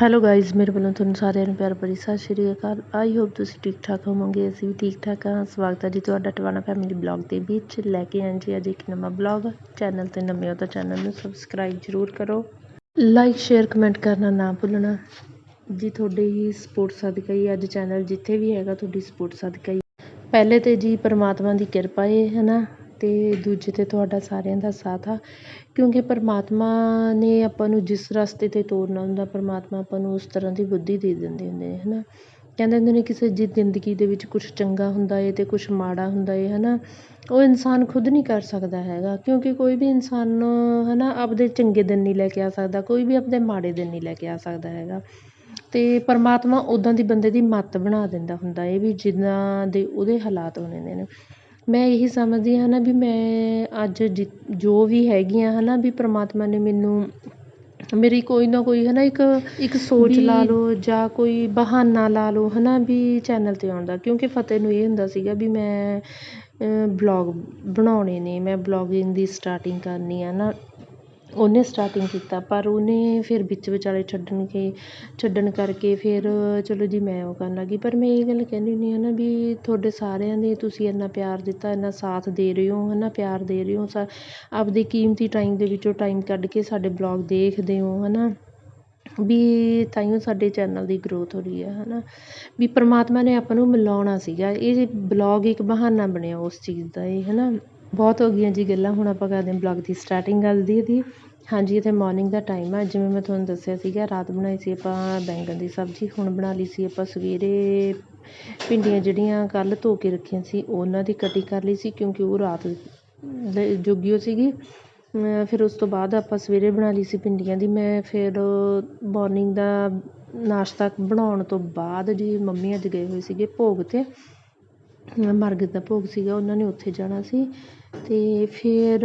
Hello guys ਮੇਰੇ ਵੱਲੋਂ ਤੁਹਾਨੂੰ ਸਾਰਿਆਂ ਨੂੰ ਪਿਆਰ ਭਰੀ ਸਤਿ ਸ਼੍ਰੀ ਅਕਾਲ। ਆਈ ਹੋਪ ਤੁਸੀਂ ਠੀਕ ਠਾਕ ਹੋਵੋਗੇ, ਅਸੀਂ ਵੀ ਠੀਕ ਠਾਕ ਹਾਂ। ਸਵਾਗਤ ਹੈ ਜੀ ਤੁਹਾਡਾ ਟਵਾਣਾ ਫੈਮਿਲੀ ਬਲੌਗ ਦੇ ਵਿੱਚ। ਲੈ ਕੇ ਆਏ ਜੀ ਅੱਜ ਇੱਕ ਨਵਾਂ ਬਲੌਗ ਚੈਨਲ ਤੇ ਨਵੇਂ ਹੋ ਤਾਂ ਚੈਨਲ ਨੂੰ ਸਬਸਕ੍ਰਾਈਬ ਜ਼ਰੂਰ ਕਰੋ। ਲਾਈਕ ਸ਼ੇਅਰ ਕਮੈਂਟ ਕਰਨਾ ਨਾ ਭੁੱਲਣਾ। ਜੀ, ਤੁਹਾਡੇ ਹੀ ਸਪੋਰਟ ਸਦਕਾ ਹੀ ਅੱਜ ਚੈਨਲ ਜਿੱਥੇ ਵੀ ਹੈਗਾ, ਤੁਹਾਡੀ ਸਪੋਰਟ ਸਦਕਾ ਹੀ। ਪਹਿਲੇ ਤੇ ਜੀ, ਪਰਮਾਤਮਾ ਦੀ ਕਿਰਪਾ ਹੈ ਹਨਾ? ਅਤੇ ਦੂਜੇ ਤੇ ਤੁਹਾਡਾ ਸਾਰਿਆਂ ਦਾ ਸਾਥ ਆ। ਕਿਉਂਕਿ ਪਰਮਾਤਮਾ ਨੇ ਆਪਾਂ ਨੂੰ ਜਿਸ ਰਸਤੇ ਤੇ ਤੋਰਨਾ ਹੁੰਦਾ, ਪਰਮਾਤਮਾ ਆਪਾਂ ਨੂੰ ਉਸ ਤਰ੍ਹਾਂ ਦੀ ਬੁੱਧੀ ਦੇ ਦਿੰਦੇ ਹੁੰਦੇ ਨੇ ਹੈ ਨਾ ਕਹਿੰਦੇ ਹੁੰਦੇ ਨੇ ਕਿਸੇ ਦੀ ਜ਼ਿੰਦਗੀ ਦੇ ਵਿੱਚ ਕੁਛ ਚੰਗਾ ਹੁੰਦਾ ਏ ਅਤੇ ਕੁਛ ਮਾੜਾ ਹੁੰਦਾ ਏ ਨਾ ਉਹ ਇਨਸਾਨ ਖੁਦ ਨਹੀਂ ਕਰ ਸਕਦਾ ਹੈਗਾ, ਕਿਉਂਕਿ ਕੋਈ ਵੀ ਇਨਸਾਨ ਹੈ ਨਾ ਆਪਦੇ ਚੰਗੇ ਦਿਨ ਨਹੀਂ ਲੈ ਕੇ ਆ ਸਕਦਾ, ਕੋਈ ਵੀ ਆਪਦੇ ਮਾੜੇ ਦਿਨ ਨਹੀਂ ਲੈ ਕੇ ਆ ਸਕਦਾ ਹੈਗਾ। ਅਤੇ ਪਰਮਾਤਮਾ ਉੱਦਾਂ ਦੀ ਬੰਦੇ ਦੀ ਮੱਤ ਬਣਾ ਦਿੰਦਾ ਹੁੰਦਾ ਇਹ ਵੀ ਜਿੱਦਾਂ ਦੇ ਉਹਦੇ ਹਾਲਾਤ ਹੋਣੇ ਨੇ। ਮੈਂ ਇਹੀ ਸਮਝਦੀ ਹਾਂ ਨਾ ਵੀ ਮੈਂ ਅੱਜ ਜਿ ਜੋ ਵੀ ਹੈਗੀ ਹਾਂ ਹੈ ਨਾ ਵੀ ਪ੍ਰਮਾਤਮਾ ਨੇ ਮੈਨੂੰ ਮੇਰੀ ਕੋਈ ਨਾ ਕੋਈ ਹੈ ਨਾ ਇੱਕ ਇੱਕ ਸੋਚ ਲਾ ਲਓ ਜਾਂ ਕੋਈ ਬਹਾਨਾ ਲਾ ਲਓ ਹੈ ਨਾ ਵੀ ਚੈਨਲ 'ਤੇ ਆਉਣ ਦਾ। ਕਿਉਂਕਿ ਫਤਿਹ ਨੂੰ ਇਹ ਹੁੰਦਾ ਸੀਗਾ ਵੀ ਮੈਂ ਬਲੌਗ ਬਣਾਉਣੇ ਨੇ ਮੈਂ ਬਲੌਗਿੰਗ ਦੀ ਸਟਾਰਟਿੰਗ ਕਰਨੀ ਆ ਨਾ। ਉਹਨੇ ਸਟਾਰਟਿੰਗ ਕੀਤਾ, ਪਰ ਉਹਨੇ ਫਿਰ ਵਿੱਚ ਵਿਚਾਲੇ ਛੱਡਣ ਕੇ, ਛੱਡਣ ਕਰਕੇ ਫਿਰ ਚਲੋ ਜੀ ਮੈਂ ਉਹ ਕਰਨ ਲੱਗੀ। ਪਰ ਮੈਂ ਇਹ ਗੱਲ ਕਹਿੰਦੀ ਹੁੰਦੀ ਹਾਂ ਨਾ ਵੀ ਤੁਹਾਡੇ ਸਾਰਿਆਂ ਨੇ ਤੁਸੀਂ ਇੰਨਾ ਪਿਆਰ ਦਿੱਤਾ, ਇੰਨਾ ਸਾਥ ਦੇ ਰਹੇ ਹੋ ਹੈ ਨਾ ਪਿਆਰ ਦੇ ਰਹੇ ਹੋ, ਸਾ ਆਪਦੇ ਕੀਮਤੀ ਟਾਈਮ ਦੇ ਵਿੱਚੋਂ ਟਾਈਮ ਕੱਢ ਕੇ ਸਾਡੇ ਬਲੌਗ ਦੇਖਦੇ ਹੋ ਹੈ ਨਾ ਵੀ ਤਾਈਓ ਸਾਡੇ ਚੈਨਲ ਦੀ ਗਰੋਥ ਹੋ ਰਹੀ ਹੈ ਹੈ ਨਾ ਵੀ ਪਰਮਾਤਮਾ ਨੇ ਆਪਾਂ ਨੂੰ ਮਿਲਾਉਣਾ ਸੀਗਾ। ਇਹ ਬਲੌਗ ਇੱਕ ਬਹਾਨਾ ਬਣਿਆ ਉਸ ਚੀਜ਼ ਦਾ, ਇਹ ਹੈ ਨਾ ਬਹੁਤ ਹੋ ਗਈਆਂ ਜੀ ਗੱਲਾਂ, ਹੁਣ ਆਪਾਂ ਕਰਦੇ ਹਾਂ ਬਲੌਗ ਦੀ ਸਟਾਰਟਿੰਗ ਗੱਲ ਦੀ ਇਹਦੀ ਹਾਂਜੀ, ਇੱਥੇ ਮਾਰਨਿੰਗ ਦਾ ਟਾਈਮ ਆ, ਜਿਵੇਂ ਮੈਂ ਤੁਹਾਨੂੰ ਦੱਸਿਆ ਸੀਗਾ, ਰਾਤ ਬਣਾਈ ਸੀ ਆਪਾਂ ਬੈਂਗਣ ਦੀ ਸਬਜ਼ੀ, ਹੁਣ ਬਣਾ ਲਈ ਸੀ ਆਪਾਂ ਸਵੇਰੇ ਭਿੰਡੀਆਂ ਜਿਹੜੀਆਂ ਕੱਲ੍ਹ ਧੋ ਕੇ ਰੱਖੀਆਂ ਸੀ, ਉਹਨਾਂ ਦੀ ਕਟਿੰਗ ਕਰ ਲਈ ਸੀ, ਕਿਉਂਕਿ ਉਹ ਰਾਤ ਜੋਗੀ ਉਹ ਸੀਗੀ। ਫਿਰ ਉਸ ਤੋਂ ਬਾਅਦ ਆਪਾਂ ਸਵੇਰੇ ਬਣਾ ਲਈ ਸੀ ਭਿੰਡੀਆਂ ਦੀ, ਮੈਂ ਫਿਰ ਮਾਰਨਿੰਗ ਦਾ ਨਾਸ਼ਤਾ ਬਣਾਉਣ ਤੋਂ ਬਾਅਦ ਜੀ ਮੰਮੀ ਅੱਜ ਗਏ ਹੋਏ ਸੀਗੇ ਭੋਗ 'ਤੇ ਮਰਗਤ ਦਾ ਭੋਗ ਸੀਗਾ, ਉਹਨਾਂ ਨੇ ਉੱਥੇ ਜਾਣਾ ਸੀ। ਅਤੇ ਫਿਰ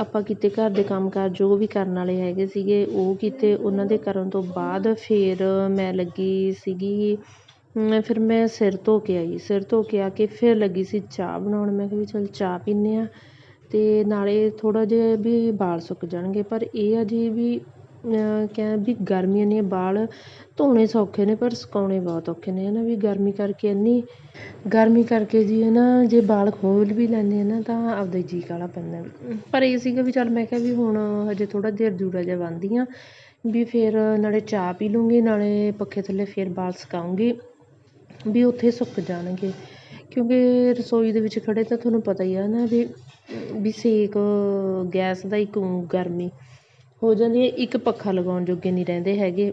ਆਪਾਂ ਕੀਤੇ ਘਰ ਦੇ ਕੰਮ ਕਾਰ ਜੋ ਵੀ ਕਰਨ ਵਾਲੇ ਹੈਗੇ ਸੀਗੇ, ਉਹ ਕੀਤੇ ਉਹਨਾਂ ਦੇ ਕਰਨ ਤੋਂ ਬਾਅਦ ਫਿਰ ਮੈਂ ਲੱਗੀ ਸੀਗੀ। ਫਿਰ ਮੈਂ ਸਿਰ ਧੋ ਕੇ ਆਈ। ਸਿਰ ਧੋ ਕੇ ਆ ਕੇ ਫਿਰ ਲੱਗੀ ਸੀ ਚਾਹ ਬਣਾਉਣ। ਮੈਂ ਕਿਹਾ ਵੀ ਚੱਲ ਚਾਹ ਪੀਂਦੇ ਹਾਂ। ਅਤੇ ਨਾਲੇ ਥੋੜ੍ਹਾ ਜਿਹਾ ਵੀ ਵਾਲ ਸੁੱਕ ਜਾਣਗੇ। ਪਰ ਇਹ ਆ ਜੀ ਵੀ ਕਿਆ ਵੀ ਗਰਮੀਆਂ ਨੇ ਵਾਲ ਧੋਣੇ ਸੌਖੇ ਨੇ, ਪਰ ਸੁਕਾਉਣੇ ਬਹੁਤ ਔਖੇ ਨੇ ਹੈ ਨਾ ਵੀ ਗਰਮੀ ਕਰਕੇ ਇੰਨੀ, ਗਰਮੀ ਕਰਕੇ ਜੀ ਹੈ ਨਾ ਜੇ ਵਾਲ ਖੋਲ੍ਹ ਵੀ ਲੈਂਦੇ ਆ ਨਾ, ਤਾਂ ਆਪਦਾ ਜੀਅ ਕਾਲਾ ਪੈਂਦਾ। ਪਰ ਇਹ ਸੀਗਾ ਵੀ ਚੱਲ ਮੈਂ ਕਿਹਾ ਵੀ ਹੁਣ ਹਜੇ ਥੋੜ੍ਹਾ ਦੇਰ ਜੂੜਾ ਜਿਹਾ ਬੰਨ੍ਹਦੀ ਹਾਂ ਵੀ ਫਿਰ ਨਾਲੇ ਚਾਹ ਪੀ ਲੂੰਗੀ, ਨਾਲੇ ਪੱਖੇ ਥੱਲੇ ਫਿਰ ਵਾਲ ਸੁਕਾਉਂਗੀ, ਵੀ ਉੱਥੇ ਸੁੱਕ ਜਾਣਗੇ। ਕਿਉਂਕਿ ਰਸੋਈ ਦੇ ਵਿੱਚ ਖੜ੍ਹੇ ਤਾਂ ਤੁਹਾਨੂੰ ਪਤਾ ਹੀ ਆ ਨਾ ਵੀ ਵੀ ਸੇਕ, ਗੈਸ ਦਾ ਇੱਕ ਗਰਮੀ। ਹੋ ਜਾਂਦੀ ਹੈ, ਇੱਕ ਪੱਖਾ ਲਗਾਉਣ ਜੋਗੇ ਨਹੀਂ ਰਹਿੰਦੇ ਹੈਗੇ।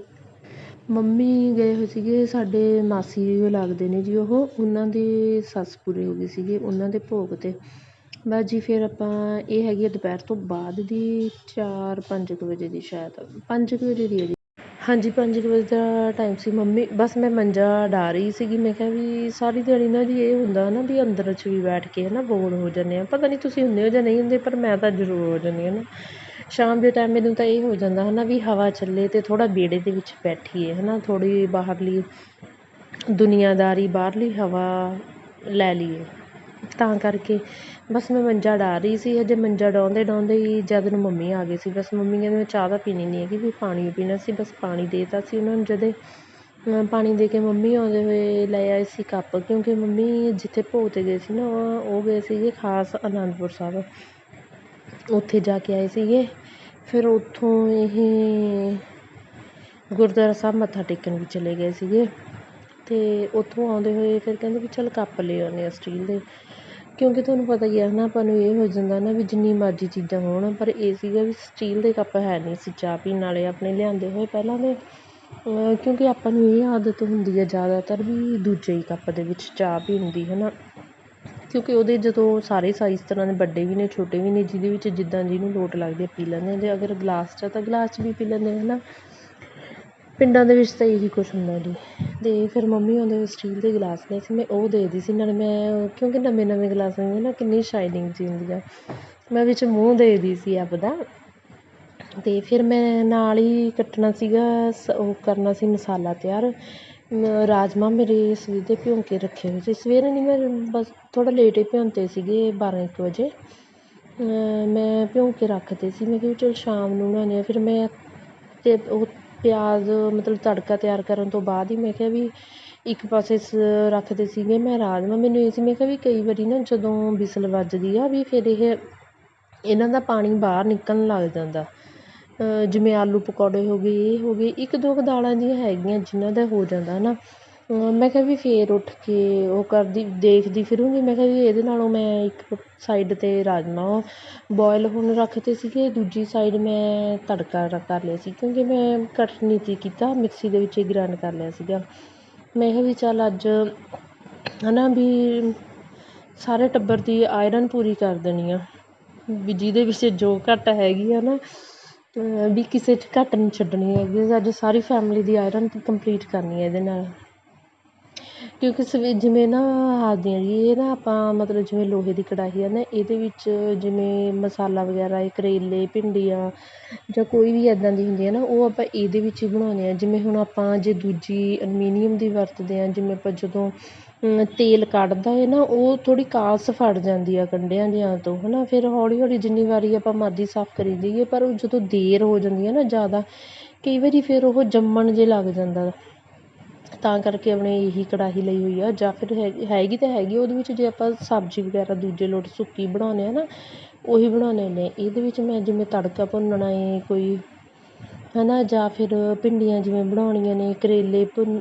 ਮੰਮੀ ਗਏ ਹੋਏ ਸੀਗੇ, ਸਾਡੇ ਮਾਸੀ ਲੱਗਦੇ ਨੇ ਜੀ, ਉਹ ਉਹਨਾਂ ਦੇ ਸੱਸ ਪੂਰੇ ਹੋ ਗਏ ਸੀਗੇ, ਉਹਨਾਂ ਦੇ ਭੋਗ 'ਤੇ। ਬਸ ਜੀ, ਫਿਰ ਆਪਾਂ ਇਹ ਹੈਗੀ ਆ, ਦੁਪਹਿਰ ਤੋਂ ਬਾਅਦ ਦੀ ਚਾਰ, ਪੰਜ ਕੁ ਵਜੇ ਦੀ ਸ਼ਾਇਦ। ਪੰਜ ਕੁ ਵਜੇ ਦੀ ਹੈ ਜੀ। ਹਾਂਜੀ, ਪੰਜ ਕੁ ਵਜੇ ਦਾ ਟਾਈਮ ਸੀ ਮੰਮੀ। ਬਸ ਮੈਂ ਮੰਜਾ ਡਾ ਰਹੀ ਸੀਗੀ, ਮੈਂ ਕਿਹਾ ਵੀ ਸਾਰੀ ਦਿਹਾੜੀ ਨਾ ਜੀ, ਇਹ ਹੁੰਦਾ ਨਾ ਵੀ ਅੰਦਰ 'ਚ ਵੀ ਬੈਠ ਕੇ ਹੈ ਨਾ ਬੋਰ ਹੋ ਜਾਂਦੇ ਆ। ਪਤਾ ਨਹੀਂ ਤੁਸੀਂ ਹੁੰਦੇ ਹੋ ਜਾਂ ਨਹੀਂ ਹੁੰਦੇ, ਪਰ ਮੈਂ ਤਾਂ ਜ਼ਰੂਰ ਹੋ ਜਾਂਦੀ ਹਾਂ ਨਾ। ਸ਼ਾਮ ਦੇ ਟਾਈਮ ਮੈਨੂੰ ਤਾਂ ਇਹ ਹੋ ਜਾਂਦਾ ਹੈ ਨਾ ਵੀ ਹਵਾ ਚੱਲੇ ਅਤੇ ਥੋੜ੍ਹਾ ਵਿਹੜੇ ਦੇ ਵਿੱਚ ਬੈਠੀਏ ਹੈ ਨਾ ਥੋੜ੍ਹੀ ਬਾਹਰਲੀ ਦੁਨੀਆਦਾਰੀ, ਬਾਹਰਲੀ ਹਵਾ ਲੈ ਲਈਏ। ਤਾਂ ਕਰਕੇ ਬਸ ਮੈਂ ਮੰਜਾ ਡਾ ਰਹੀ ਸੀ, ਹਜੇ ਮੰਜਾ ਡਾਉਂਦੇ ਡਾਉਂਦੇ ਹੀ ਜਦ ਨੂੰ ਮੰਮੀ ਆ ਗਏ ਸੀ, ਬਸ ਮੰਮੀ ਕਹਿੰਦੇ ਮੈਂ ਚਾਹ ਤਾਂ ਪੀਣੀ ਨਹੀਂ ਹੈਗੀ, ਵੀ ਪਾਣੀ ਪੀਣਾ ਸੀ, ਬਸ ਪਾਣੀ ਦੇ ਤਾ ਸੀ ਉਹਨਾਂ ਨੂੰ ਜਦੇ। ਪਾਣੀ ਦੇ ਕੇ ਮੰਮੀ ਆਉਂਦੇ ਹੋਏ ਲੈ ਆਏ ਸੀ ਕੱਪ, ਕਿਉਂਕਿ ਮੰਮੀ ਜਿੱਥੇ ਭੋਗ 'ਤੇ ਗਏ ਸੀ ਨਾ, ਉਹ ਗਏ ਸੀਗੇ ਖਾਸ ਅਨੰਦਪੁਰ ਸਾਹਿਬ। ਉੱਥੇ ਜਾ ਕੇ ਆਏ ਸੀਗੇ। ਫਿਰ ਉੱਥੋਂ ਇਹ ਗੁਰਦੁਆਰਾ ਸਾਹਿਬ ਮੱਥਾ ਟੇਕਣ ਵੀ ਚਲੇ ਗਏ ਸੀਗੇ। ਅਤੇ ਉੱਥੋਂ ਆਉਂਦੇ ਹੋਏ ਫਿਰ ਕਹਿੰਦੇ ਵੀ ਚੱਲ ਕੱਪ ਲੈ ਆਉਂਦੇ ਹਾਂ ਸਟੀਲ ਦੇ। ਕਿਉਂਕਿ ਤੁਹਾਨੂੰ ਪਤਾ ਹੀ ਹੈ ਨਾ ਆਪਾਂ ਨੂੰ ਇਹ ਹੋ ਜਾਂਦਾ ਨਾ ਵੀ ਜਿੰਨੀ ਮਰਜ਼ੀ ਚੀਜ਼ਾਂ ਹੋਣ, ਪਰ ਇਹ ਸੀਗਾ ਵੀ ਸਟੀਲ ਦੇ ਕੱਪ ਹੈ ਨਹੀਂ ਸੀ ਚਾਹ ਪੀਣ ਵਾਲੇ ਆਪਣੇ ਲਿਆਂਦੇ ਹੋਏ ਪਹਿਲਾਂ ਦੇ। ਕਿਉਂਕਿ ਆਪਾਂ ਨੂੰ ਇਹ ਆਦਤ ਹੁੰਦੀ ਹੈ ਜ਼ਿਆਦਾਤਰ ਵੀ ਦੂਜੇ ਹੀ ਕੱਪ ਦੇ ਵਿੱਚ ਚਾਹ ਪੀਣ ਦੀ ਹੈ ਨਾ ਕਿਉਂਕਿ ਉਹਦੇ ਜਦੋਂ ਸਾਰੇ ਸਾਈਜ਼ ਤਰ੍ਹਾਂ ਦੇ ਵੱਡੇ ਵੀ ਨੇ, ਛੋਟੇ ਵੀ ਨੇ, ਜਿਹਦੇ ਵਿੱਚ ਜਿੱਦਾਂ ਜਿਹਨੂੰ ਲੋਟ ਲੱਗਦੀ ਪੀ ਲੈਂਦੇ ਜੇ ਅਗਰ ਗਲਾਸ 'ਚ ਤਾਂ ਗਲਾਸ 'ਚ ਵੀ ਪੀ ਲੈਂਦੇ ਹੈ ਨਾ ਪਿੰਡਾਂ ਦੇ ਵਿੱਚ ਤਾਂ ਇਹੀ ਕੁਛ ਹੁੰਦਾ ਜੀ। ਅਤੇ ਫਿਰ ਮੰਮੀ ਉਹਦੇ ਸਟੀਲ ਦੇ ਗਲਾਸ ਲਏ ਸੀ ਮੈਂ ਉਹ ਦੇ ਦਿੱਤੀ ਸੀ। ਨਾਲੇ ਮੈਂ, ਕਿਉਂਕਿ ਨਵੇਂ ਨਵੇਂ ਗਲਾਸ ਹੁੰਦੇ ਨਾ, ਕਿੰਨੀ ਸ਼ਾਈਨਿੰਗ ਜਿਹੀ ਹੁੰਦੀ ਆ। ਮੈਂ ਵਿੱਚ ਮੂੰਹ ਦੇ ਦੀ ਸੀ ਆਪਦਾ ਅਤੇ ਫਿਰ ਮੈਂ ਨਾਲ ਹੀ ਕੱਟਣਾ ਸੀਗਾ, ਸ, ਉਹ ਕਰਨਾ ਸੀ ਮਸਾਲਾ ਤਿਆਰ। ਰਾਜਮਾਂਹ ਮੇਰੇ ਸਵੇਰ ਦੇ ਭਿਉਂ ਕੇ ਰੱਖੇ ਹੋਏ ਸੀ। ਸਵੇਰੇ ਨਹੀਂ, ਮੈਂ ਬਸ ਥੋੜ੍ਹਾ ਲੇਟ ਹੀ ਭਿਉਂਤੇ ਸੀਗੇ, ਬਾਰਾਂ ਇੱਕ ਵਜੇ। ਮੈਂ ਭਿਉਂ ਕੇ ਰੱਖਤੇ ਸੀ। ਮੈਂ ਕਿਹਾ ਵੀ ਚਲ ਸ਼ਾਮ ਨੂੰ ਬਣਾਉਂਦੇ ਹਾਂ। ਫਿਰ ਮੈਂ ਅਤੇ ਉਹ ਪਿਆਜ਼, ਮਤਲਬ ਤੜਕਾ ਤਿਆਰ ਕਰਨ ਤੋਂ ਬਾਅਦ ਹੀ ਮੈਂ ਕਿਹਾ ਵੀ ਇੱਕ ਪਾਸੇ ਸ, ਰੱਖਦੇ ਸੀਗੇ ਮੈਂ ਰਾਜਮਾ। ਮੈਨੂੰ ਇਹ ਸੀ, ਮੈਂ ਕਿਹਾ ਵੀ ਕਈ ਵਾਰੀ ਨਾ ਜਦੋਂ ਵਿਸਲ ਵੱਜਦੀ ਆ, ਵੀ ਫਿਰ ਇਹ, ਇਹਨਾਂ ਦਾ ਪਾਣੀ ਬਾਹਰ ਨਿਕਲਣ ਲੱਗ ਜਾਂਦਾ। ਜਿਵੇਂ ਆਲੂ ਪਕੌੜੇ ਹੋ ਗਏ, ਇਹ ਹੋ ਗਏ, ਇੱਕ ਦੋ ਕੁ ਦਾਲਾਂ ਜਿਹੀਆਂ ਹੈਗੀਆਂ ਜਿਹਨਾਂ ਦਾ ਹੋ ਜਾਂਦਾ ਹੈ ਨਾ ਮੈਂ ਕਿਹਾ ਵੀ ਫਿਰ ਉੱਠ ਕੇ ਉਹ ਕਰਦੀ, ਦੇਖਦੀ ਫਿਰੂੰਗੀ। ਮੈਂ ਕਿਹਾ ਵੀ ਇਹਦੇ ਨਾਲੋਂ ਮੈਂ ਇੱਕ ਸਾਈਡ 'ਤੇ ਰਾਜਮਾ ਬੋਇਲ ਹੋਣ ਰੱਖਤੇ ਸੀਗੇ, ਦੂਜੀ ਸਾਈਡ ਮੈਂ ਤੜਕਾ ਕਰ ਲਿਆ ਸੀ। ਕਿਉਂਕਿ ਮੈਂ ਕੱਟ ਨਹੀਂ ਸੀ ਕੀਤਾ, ਮਿਕਸੀ ਦੇ ਵਿੱਚ ਹੀ ਗ੍ਰਾਈਂਡ ਕਰ ਲਿਆ ਸੀਗਾ। ਮੈਂ ਕਿਹਾ ਵੀ ਚੱਲ ਅੱਜ ਹੈ ਨਾ ਵੀ ਸਾਰੇ ਟੱਬਰ ਦੀ ਆਇਰਨ ਪੂਰੀ ਕਰ ਦੇਣੀ ਆ। ਵੀ ਜਿਹਦੇ ਵਿੱਚ ਜੋ ਘੱਟ ਹੈਗੀ ਆ ਨਾ ਵੀ ਕਿਸੇ 'ਚ ਘੱਟ ਨਹੀਂ ਛੱਡਣੀ ਹੈਗੀ ਅੱਜ ਸਾਰੀ ਫੈਮਿਲੀ ਦੀ ਆਇਰਨ ਕੰਪਲੀਟ ਕਰਨੀ ਹੈ ਇਹਦੇ ਨਾਲ। ਕਿਉਂਕਿ ਸਵੇ, ਜਿਵੇਂ ਨਾ ਆਖਦੇ ਆ ਜੀ, ਇਹ ਨਾ ਆਪਾਂ ਮਤਲਬ ਜਿਵੇਂ ਲੋਹੇ ਦੀ ਕੜਾਹੀ ਹੈ ਨਾ, ਇਹਦੇ ਵਿੱਚ ਜਿਵੇਂ ਮਸਾਲਾ ਵਗੈਰਾ, ਇਹ ਕਰੇਲੇ, ਭਿੰਡੀਆਂ ਜਾਂ ਕੋਈ ਵੀ ਇੱਦਾਂ ਦੀ ਹੁੰਦੀ ਹੈ ਨਾ, ਉਹ ਆਪਾਂ ਇਹਦੇ ਵਿੱਚ ਹੀ ਬਣਾਉਂਦੇ ਹਾਂ ਜਿਵੇਂ ਹੁਣ ਆਪਾਂ ਜੇ ਦੂਜੀ ਅਲਮੀਨੀਅਮ ਦੀ ਵਰਤਦੇ ਹਾਂ ਜਿਵੇਂ ਆਪਾਂ ਜਦੋਂ ਤੇਲ ਕੱਢਦਾ ਹੈ ਨਾ, ਉਹ ਥੋੜ੍ਹੀ ਕਾਲਸ ਫੜ ਜਾਂਦੀ ਆ ਕੰਢਿਆਂ ਜਿਹਾਂ ਤੋਂ ਹੈ ਨਾ ਫਿਰ ਹੌਲੀ ਹੌਲੀ ਜਿੰਨੀ ਵਾਰੀ ਆਪਾਂ ਮਰਜ਼ੀ ਸਾਫ਼ ਕਰੀ ਜਾਈਏ, ਪਰ ਉਹ ਜਦੋਂ ਦੇਰ ਹੋ ਜਾਂਦੀ ਹੈ ਨਾ ਜ਼ਿਆਦਾ, ਕਈ ਵਾਰੀ ਫਿਰ ਉਹ ਜੰਮਣ ਜੇ ਲੱਗ ਜਾਂਦਾ। ਤਾਂ ਕਰਕੇ ਆਪਣੇ ਇਹੀ ਕੜਾਹੀ ਲਈ ਹੋਈ ਆ, ਜਾਂ ਫਿਰ ਹੈਗੀ ਹੈਗੀ ਤਾਂ ਹੈਗੀ ਉਹਦੇ ਵਿੱਚ ਜੇ ਆਪਾਂ ਸਬਜ਼ੀ ਵਗੈਰਾ ਦੂਜੇ ਲੋਟ ਸੁੱਕੀ ਬਣਾਉਂਦੇ ਹਾਂ ਨਾ, ਉਹੀ ਬਣਾਉਂਦੇ ਨੇ ਇਹਦੇ ਵਿੱਚ ਮੈਂ ਜਿਵੇਂ ਤੜਕਾ ਭੁੰਨਣਾ ਹੈ ਕੋਈ ਹੈ ਨਾ ਜਾਂ ਫਿਰ ਭਿੰਡੀਆਂ ਜਿਵੇਂ ਬਣਾਉਣੀਆਂ ਨੇ, ਕਰੇਲੇ ਭੁੰਨ,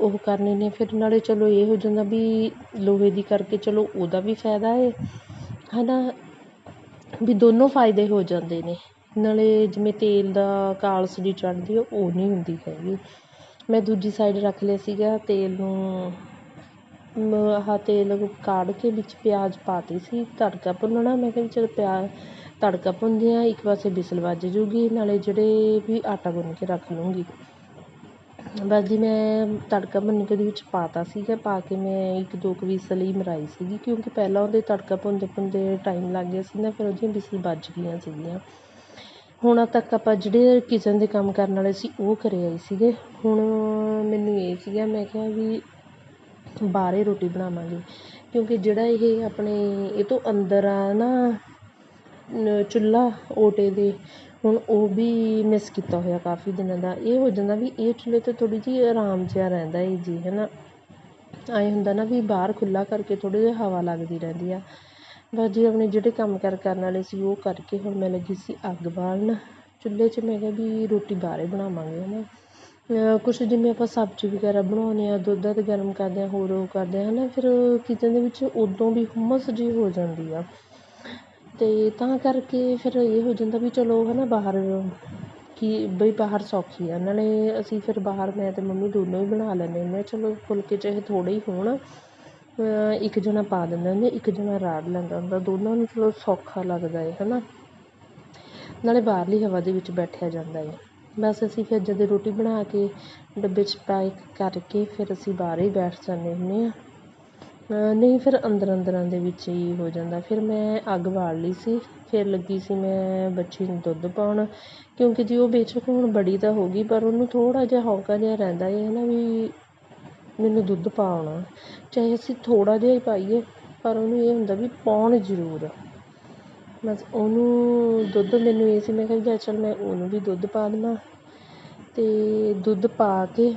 ਉਹ ਕਰਨੇ ਨੇ, ਫਿਰ ਨਾਲੇ ਚਲੋ ਇਹ ਹੋ ਜਾਂਦਾ ਵੀ ਲੋਹੇ ਦੀ ਕਰਕੇ ਚਲੋ ਉਹਦਾ ਵੀ ਫਾਇਦਾ ਹੈ ਹੈ ਨਾ ਵੀ ਦੋਨੋਂ ਫਾਇਦੇ ਹੋ ਜਾਂਦੇ ਨੇ। ਨਾਲੇ ਜਿਵੇਂ ਤੇਲ ਦਾ ਕਾਲਸ ਜੀ ਚੜ੍ਹਦੀ ਆ, ਉਹ ਨਹੀਂ ਹੁੰਦੀ ਹੈਗੀ। ਮੈਂ ਦੂਜੀ ਸਾਈਡ ਰੱਖ ਲਿਆ ਸੀਗਾ, ਤੇਲ ਨੂੰ ਆਹ ਤੇਲ ਕਾੜ ਕੇ ਵਿੱਚ ਪਿਆਜ਼ ਪਾਤੀ ਸੀ, ਤੜਕਾ ਭੁੰਨਣਾ, ਮੈਂ ਕਿਹਾ ਵੀ ਚਲ ਪਿਆ ਤੜਕਾ ਭੁੰਨਦੇ ਇੱਕ ਪਾਸੇ ਵਿਸਲ ਵੱਜ ਜੂਗੀ, ਨਾਲੇ ਜਿਹੜੇ ਵੀ ਆਟਾ ਗੁੰਨ ਕੇ ਰੱਖ ਲੂੰਗੀ ਬਸ ਜੀ, ਮੈਂ ਤੜਕਾ ਭੁੰਨ ਕੇ ਉਹਦੇ ਵਿੱਚ ਪਾਤਾ ਸੀਗਾ, ਪਾ ਕੇ ਮੈਂ ਇੱਕ ਦੋ ਕੁ ਵਿਸਲ ਹੀ ਮਰਾਈ ਸੀਗੀ, ਕਿਉਂਕਿ ਪਹਿਲਾਂ ਉਹਦੇ ਤੜਕਾ ਭੁੰਨਦੇ ਭੁੰਨਦੇ ਟਾਈਮ ਲੱਗ ਗਿਆ ਸੀ ਨਾ, ਫਿਰ ਉਹਦੀਆਂ ਵਿਸਲ ਵੱਜ ਗਈਆਂ ਸੀਗੀਆਂ। ਹੁਣ ਤੱਕ ਆਪਾਂ ਜਿਹੜੇ ਕਿਚਨ ਦੇ ਕੰਮ ਕਰਨ ਵਾਲੇ ਸੀ, ਉਹ ਕਰੇ ਆਏ ਸੀਗੇ। ਹੁਣ ਮੈਨੂੰ ਇਹ ਸੀਗਾ, ਮੈਂ ਕਿਹਾ ਵੀ ਬਾਹਰੇ ਰੋਟੀ ਬਣਾਵਾਂਗੇ, ਕਿਉਂਕਿ ਜਿਹੜਾ ਇਹ ਆਪਣੇ, ਇਹ ਤੋਂ ਅੰਦਰ ਆ ਨਾ ਚੁੱਲ੍ਹਾ ਓਟੇ ਦੇ, ਹੁਣ ਉਹ ਵੀ ਮਿਸ ਕੀਤਾ ਹੋਇਆ ਕਾਫੀ ਦਿਨਾਂ ਦਾ। ਇਹ ਹੋ ਜਾਂਦਾ ਵੀ ਇਹ ਚੁੱਲ੍ਹੇ 'ਤੇ ਥੋੜ੍ਹੀ ਜਿਹੀ ਆਰਾਮ ਜਿਹਾ ਰਹਿੰਦਾ ਹੈ ਜੀ ਹੈ ਨਾ ਐਂ ਹੁੰਦਾ ਨਾ ਵੀ ਬਾਹਰ ਖੁੱਲ੍ਹਾ ਕਰਕੇ ਥੋੜ੍ਹੀ ਜਿਹੀ ਹਵਾ ਲੱਗਦੀ ਰਹਿੰਦੀ ਆ। ਬਸ ਜੀ, ਆਪਣੇ ਜਿਹੜੇ ਕੰਮ ਕਾਰ ਕਰਨ ਵਾਲੇ ਸੀ ਉਹ ਕਰਕੇ ਹੁਣ ਮੈਂ ਲੱਗੀ ਸੀ ਅੱਗ ਬਾਲਣ। ਚੁੱਲ੍ਹੇ 'ਚ ਮੈਂ ਕਿਹਾ ਵੀ ਰੋਟੀ ਬਾਹਰ ਹੀ ਬਣਾਵਾਂਗੇ ਹੈ ਨਾ ਕੁਛ ਜਿਵੇਂ ਆਪਾਂ ਸਬਜ਼ੀ ਵਗੈਰਾ ਬਣਾਉਂਦੇ ਹਾਂ, ਦੁੱਧ ਦੱਧ ਗਰਮ ਕਰਦੇ ਹਾਂ, ਹੋਰ ਉਹ ਕਰਦੇ ਹਾਂ ਹੈ ਨਾ ਫਿਰ ਕਿਚਨ ਦੇ ਵਿੱਚ ਉਦੋਂ ਵੀ ਹੁਮਸ ਜਿਹੀ ਹੋ ਜਾਂਦੀ ਆ। ਅਤੇ ਤਾਂ ਕਰਕੇ ਫਿਰ ਇਹ ਹੋ ਜਾਂਦਾ ਵੀ ਚਲੋ ਹੈ ਨਾ ਬਾਹਰ ਕਿ ਬਈ ਬਾਹਰ ਸੌਖੀ ਆ। ਨਾਲੇ ਅਸੀਂ ਫਿਰ ਬਾਹਰ ਮੈਂ ਅਤੇ ਮੰਮੀ ਦੋਨੋਂ ਹੀ ਬਣਾ ਲੈਂਦੇ ਹੁੰਦੇ ਹਾਂ ਚਲੋ ਫੁਲਕੇ ਚਾਹੇ ਥੋੜ੍ਹੇ ਹੀ ਹੋਣ ਇੱਕ ਜਣਾ ਪਾ ਦਿੰਦਾ ਹੁੰਦਾ, ਇੱਕ ਜਣਾ ਰਾੜ ਲੈਂਦਾ ਹੁੰਦਾ। ਦੋਨਾਂ ਨੂੰ ਚਲੋ ਸੌਖਾ ਲੱਗਦਾ ਹੈ ਹੈ ਨਾ ਨਾਲੇ ਬਾਹਰਲੀ ਹਵਾ ਦੇ ਵਿੱਚ ਬੈਠਿਆ ਜਾਂਦਾ ਹੈ ਬਸ ਅਸੀਂ ਫਿਰ ਜਦੋਂ ਰੋਟੀ ਬਣਾ ਕੇ ਡੱਬੇ 'ਚ ਪੈਕ ਕਰਕੇ ਫਿਰ ਅਸੀਂ ਬਾਹਰ ਹੀ ਬੈਠ ਜਾਂਦੇ ਹੁੰਦੇ ਹਾਂ ਨਹੀਂ, ਫਿਰ ਅੰਦਰ ਅੰਦਰਾਂ ਦੇ ਵਿੱਚ ਹੀ ਹੋ ਜਾਂਦਾ। ਫਿਰ ਮੈਂ ਅੱਗ ਬਾਲ ਲਈ ਸੀ। ਫਿਰ ਲੱਗੀ ਸੀ ਮੈਂ ਬੱਚੀ ਨੂੰ ਦੁੱਧ ਪਾਉਣ, ਕਿਉਂਕਿ ਜੀ ਉਹ ਬੇਸ਼ੱਕ ਹੁਣ ਬੜੀ ਤਾਂ ਹੋ ਗਈ, ਪਰ ਉਹਨੂੰ ਥੋੜ੍ਹਾ ਜਿਹਾ ਹੌਕਾ ਜਿਹਾ ਰਹਿੰਦਾ ਹੈ ਨਾ ਵੀ ਮੈਨੂੰ ਦੁੱਧ ਪਾਉਣਾ। ਚਾਹੇ ਅਸੀਂ ਥੋੜ੍ਹਾ ਜਿਹਾ ਹੀ ਪਾਈਏ, ਪਰ ਉਹਨੂੰ ਇਹ ਹੁੰਦਾ ਵੀ ਪਾਉਣ ਜ਼ਰੂਰ। ਬਸ ਉਹਨੂੰ ਦੁੱਧ ਮੈਨੂੰ ਇਹ ਸੀ, ਮੈਂ ਕਿਹਾ ਚੱਲ ਮੈਂ ਉਹਨੂੰ ਵੀ ਦੁੱਧ ਪਾ ਦੇਵਾਂ ਅਤੇ ਦੁੱਧ ਪਾ ਕੇ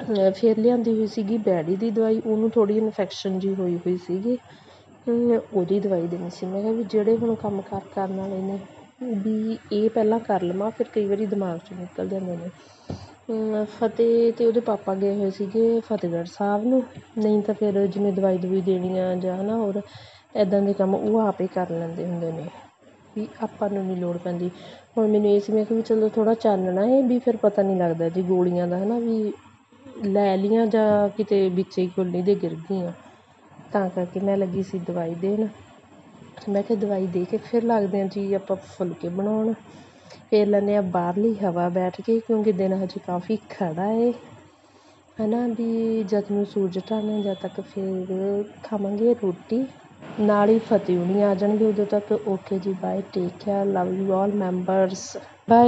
ਫਿਰ ਲਿਆਂਦੀ ਹੋਈ ਸੀਗੀ ਬੈਡੀ ਦੀ ਦਵਾਈ, ਉਹਨੂੰ ਥੋੜ੍ਹੀ ਇਨਫੈਕਸ਼ਨ ਜਿਹੀ ਹੋਈ ਹੋਈ ਸੀਗੀ। ਉਹਦੀ ਦਵਾਈ ਦੇਣੀ ਸੀ। ਮੈਂ ਕਿਹਾ ਵੀ ਜਿਹੜੇ ਹੁਣ ਕੰਮ ਕਾਰ ਕਰਨ ਵਾਲੇ ਨੇ, ਵੀ ਇਹ ਪਹਿਲਾਂ ਕਰ ਲਵਾਂ, ਫਿਰ ਕਈ ਵਾਰੀ ਦਿਮਾਗ 'ਚੋਂ ਨਿਕਲ ਜਾਂਦੇ ਨੇ। ਫਤਿਹ ਅਤੇ ਉਹਦੇ ਪਾਪਾ ਗਏ ਹੋਏ ਸੀਗੇ ਫਤਿਹਗੜ੍ਹ ਸਾਹਿਬ ਨੂੰ। ਨਹੀਂ ਤਾਂ ਫਿਰ ਜਿਵੇਂ ਦਵਾਈ ਦਵੂਈ ਦੇਣੀ ਆ ਜਾਂ ਹੈ ਨਾ ਹੋਰ ਇੱਦਾਂ ਦੇ ਕੰਮ ਉਹ ਆਪ ਹੀ ਕਰ ਲੈਂਦੇ ਹੁੰਦੇ ਨੇ। ਵੀ ਆਪਾਂ ਨੂੰ ਨਹੀਂ ਲੋੜ ਪੈਂਦੀ। ਹੁਣ ਮੈਨੂੰ ਇਹ ਸੀ, ਮੈਂ ਕਿਹਾ ਵੀ ਚਲੋ ਥੋੜ੍ਹਾ ਚਾਨਣਾ ਹੈ ਵੀ ਫਿਰ ਪਤਾ ਨਹੀਂ ਲੱਗਦਾ ਜੀ ਗੋਲੀਆਂ ਦਾ ਹੈ ਨਾ ਵੀ ਲੈ ਲਈਆਂ ਜਾਂ ਕਿਤੇ ਵਿੱਚ ਹੀ ਖੁੱਲ੍ਹੀ ਦੇ ਗਿਰ ਗਈਆਂ। ਤਾਂ ਕਰਕੇ ਮੈਂ ਲੱਗੀ ਸੀ ਦਵਾਈ ਦੇਣ। ਮੈਂ ਕਿਹਾ ਦਵਾਈ ਦੇ ਕੇ ਫਿਰ ਲੱਗਦੇ ਹਾਂ ਜੀ ਆਪਾਂ ਫੁਲਕੇ ਬਣਾਉਣ। ਫਿਰ ਲੈਂਦੇ ਹਾਂ ਬਾਹਰਲੀ ਹਵਾ ਬੈਠ ਕੇ, ਕਿਉਂਕਿ ਦਿਨ ਹਜੇ ਕਾਫੀ ਖੜਾ ਹੈ ਹੈ ਨਾ ਵੀ ਜਦ ਨੂੰ ਸੂਰਜ ਢਲਣਾ ਜਦ ਤੱਕ ਫਿਰ ਖਾਵਾਂਗੇ ਰੋਟੀ। ਨਾਲ ਹੀ ਫਤਿਹ ਹੁਣੀ ਆ ਜਾਣਗੇ, ਉਦੋਂ ਤੱਕ okay ji bye take care love you all members bye